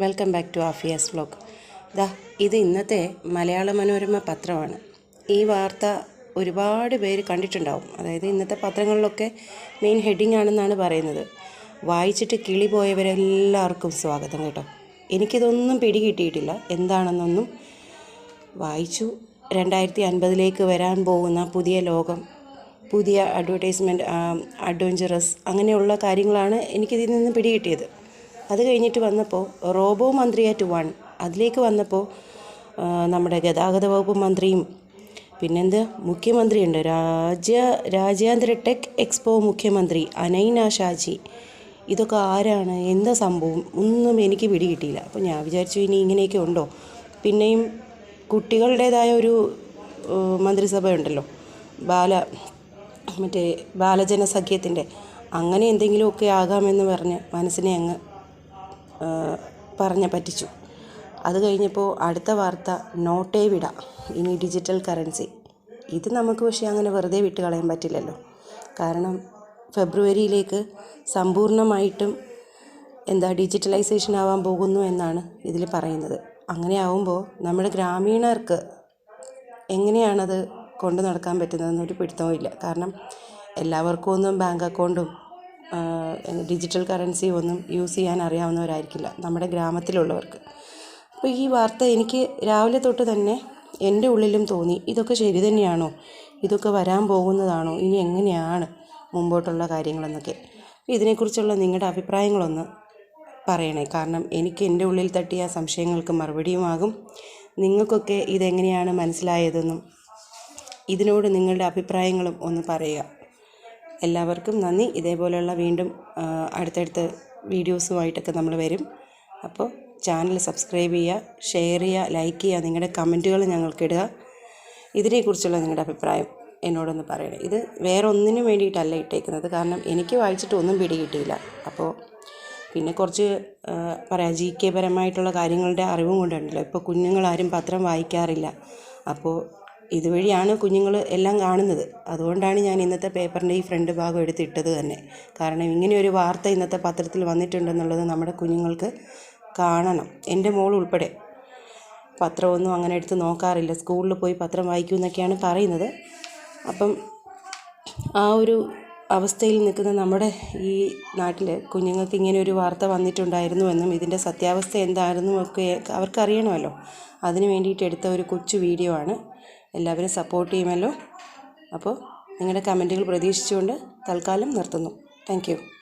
Welcome back to Afiya's vlog. ദാ ഇത് ഇന്നത്തെ മലയാള മനോരമ പത്രമാണ്. ഈ വാർത്ത ഒരുപാട് പേര് കണ്ടിട്ടുണ്ടാവും. അതായത് ഇന്നത്തെ പത്രങ്ങളിലൊക്കെ മെയിൻ ഹെഡിങ് ആണെന്നാണ് പറയുന്നത്. വായിച്ചിട്ട് കിളി പോയവരെല്ലാവർക്കും സ്വാഗതം കേട്ടോ. എനിക്കിതൊന്നും പിടികിട്ടിയിട്ടില്ല എന്താണെന്നൊന്നും വായിച്ചു. രണ്ടായിരത്തി അൻപതിലേക്ക് വരാൻ പോകുന്ന പുതിയ ലോകം പുതിയ അഡ്വർടൈസ്മെന്റ് അഡ്വഞ്ചറസ് അങ്ങനെയുള്ള കാര്യങ്ങളാണ് എനിക്കിതിൽ നിന്ന് പിടികിട്ടിയത് അത് കഴിഞ്ഞിട്ട് വന്നപ്പോൾ റോബോ മന്ത്രിയായിട്ട് വൺ അതിലേക്ക് വന്നപ്പോൾ നമ്മുടെ ഗതാഗത വകുപ്പ് മന്ത്രിയും പിന്നെന്ത് മുഖ്യമന്ത്രിയുണ്ട്. രാജ്യ രാജ്യാന്തര ടെക് എക്സ്പോ മുഖ്യമന്ത്രി അനൈന ഷാജി. ഇതൊക്കെ ആരാണ്? എന്താ സംഭവം? ഒന്നും എനിക്ക് പിടികിട്ടിയില്ല അപ്പോൾ ഞാൻ വിചാരിച്ചു ഇനി ഇങ്ങനെയൊക്കെ ഉണ്ടോ? പിന്നെയും കുട്ടികളുടേതായ ഒരു മന്ത്രിസഭ ഉണ്ടല്ലോ ബാല മറ്റേ ബാലജന സഖ്യത്തിന്റെ അങ്ങനെ എന്തെങ്കിലുമൊക്കെ ആകാമെന്ന് പറഞ്ഞ് മനസ്സിനെ അങ്ങ് പറഞ്ഞ് പറ്റിച്ചു. അത് കഴിഞ്ഞപ്പോൾ അടുത്ത വാർത്ത നോട്ടേ വിട. ഇനി ഡിജിറ്റൽ കറൻസി ഇത് നമുക്ക് പക്ഷേ അങ്ങനെ വെറുതെ വിട്ട് കളയാൻ പറ്റില്ലല്ലോ. കാരണം ഫെബ്രുവരിയിലേക്ക് സമ്പൂർണമായിട്ടും എന്താ ഡിജിറ്റലൈസേഷൻ ആവാൻ പോകുന്നു എന്നാണ് ഇതിൽ പറയുന്നത്. അങ്ങനെ ആവുമ്പോൾ നമ്മുടെ ഗ്രാമീണർക്ക് എങ്ങനെയാണത് കൊണ്ടു നടക്കാൻ പറ്റുന്നതെന്നൊരു പിടുത്തവും ഇല്ല കാരണം എല്ലാവർക്കും ഒന്നും ബാങ്ക് അക്കൗണ്ടും ഡിജിറ്റൽ കറൻസി ഒന്നും യൂസ് ചെയ്യാൻ അറിയാവുന്നവരായിരിക്കില്ല. നമ്മുടെ ഗ്രാമത്തിലുള്ളവർക്ക്. അപ്പോൾ ഈ വാർത്ത എനിക്ക് രാവിലെ തൊട്ട് തന്നെ എന്റെ ഉള്ളിലും തോന്നി. ഇതൊക്കെ ശരി തന്നെയാണോ? ഇതൊക്കെ വരാൻ പോകുന്നതാണോ? ഇനി എങ്ങനെയാണ് മുമ്പോട്ടുള്ള കാര്യങ്ങളെന്നൊക്കെ. ഇതിനെക്കുറിച്ചുള്ള നിങ്ങളുടെ അഭിപ്രായങ്ങളൊന്ന് പറയണേ. കാരണം എനിക്ക് എന്റെ ഉള്ളിൽ തട്ടിയ സംശയങ്ങൾക്ക് മറുപടിയുമാകും. നിങ്ങൾക്കൊക്കെ ഇതെങ്ങനെയാണ് മനസ്സിലായതെന്നും ഇതിനോട് നിങ്ങളുടെ അഭിപ്രായങ്ങളും ഒന്ന് പറയുക. എല്ലാവർക്കും നന്ദി. ഇതേപോലെയുള്ള വീണ്ടും അടുത്തടുത്ത വീഡിയോസുമായിട്ടൊക്കെ നമ്മൾ വരും. അപ്പോൾ ചാനൽ സബ്സ്ക്രൈബ് ചെയ്യുക ഷെയർ ചെയ്യുക ലൈക്ക് ചെയ്യുക നിങ്ങളുടെ കമന്റുകൾ ഞങ്ങൾക്കിടുക ഇതിനെക്കുറിച്ചുള്ള നിങ്ങളുടെ അഭിപ്രായം എന്നോടൊന്ന് പറയണം. ഇത് വേറെ ഒന്നിനും വേണ്ടിയിട്ടല്ല ഇട്ടേക്കുന്നത്. കാരണം എനിക്ക് വായിച്ചിട്ട് ഒന്നും പിടികിട്ടിയില്ല അപ്പോൾ പിന്നെ കുറച്ച് പറയാം ജി കെ പരമായിട്ടുള്ള കാര്യങ്ങളുടെ അറിവും കൊണ്ടുണ്ടല്ലോ. ഇപ്പോൾ കുഞ്ഞുങ്ങളാരും പത്രം വായിക്കാറില്ല. അപ്പോൾ ഇതുവഴിയാണ് കുഞ്ഞുങ്ങൾ എല്ലാം കാണുന്നത്. അതുകൊണ്ടാണ് ഞാൻ ഇന്നത്തെ പേപ്പറിന്റെ ഈ ഫ്രണ്ട് ഭാഗം എടുത്തിട്ടത് തന്നെ. കാരണം ഇങ്ങനെയൊരു വാർത്ത ഇന്നത്തെ പത്രത്തിൽ വന്നിട്ടുണ്ടെന്നുള്ളത് നമ്മുടെ കുഞ്ഞുങ്ങൾക്ക് കാണണം. എന്റെ മോൾ ഉൾപ്പെടെ പത്രമൊന്നും അങ്ങനെ എടുത്ത് നോക്കാറില്ല. സ്കൂളിൽ പോയി പത്രം വായിക്കും എന്നൊക്കെയാണ് പറയുന്നത്. അപ്പം ആ ഒരു അവസ്ഥയിൽ നിൽക്കുന്ന നമ്മുടെ ഈ നാട്ടിൽ കുഞ്ഞുങ്ങൾക്ക് ഇങ്ങനെ ഒരു വാർത്ത വന്നിട്ടുണ്ടായിരുന്നു എന്നും ഇതിന്റെ സത്യാവസ്ഥ എന്തായിരുന്നു ഒക്കെ അവർക്കറിയണമല്ലോ അതിന് വേണ്ടിയിട്ട് എടുത്ത ഒരു കൊച്ചു വീഡിയോ ആണ്. എല്ലാവരും സപ്പോർട്ട് ചെയ്യുമല്ലോ. അപ്പോൾ നിങ്ങളുടെ കമന്റുകൾ പ്രതീക്ഷിച്ചുകൊണ്ട് തൽക്കാലം നിർത്തുന്നു. താങ്ക്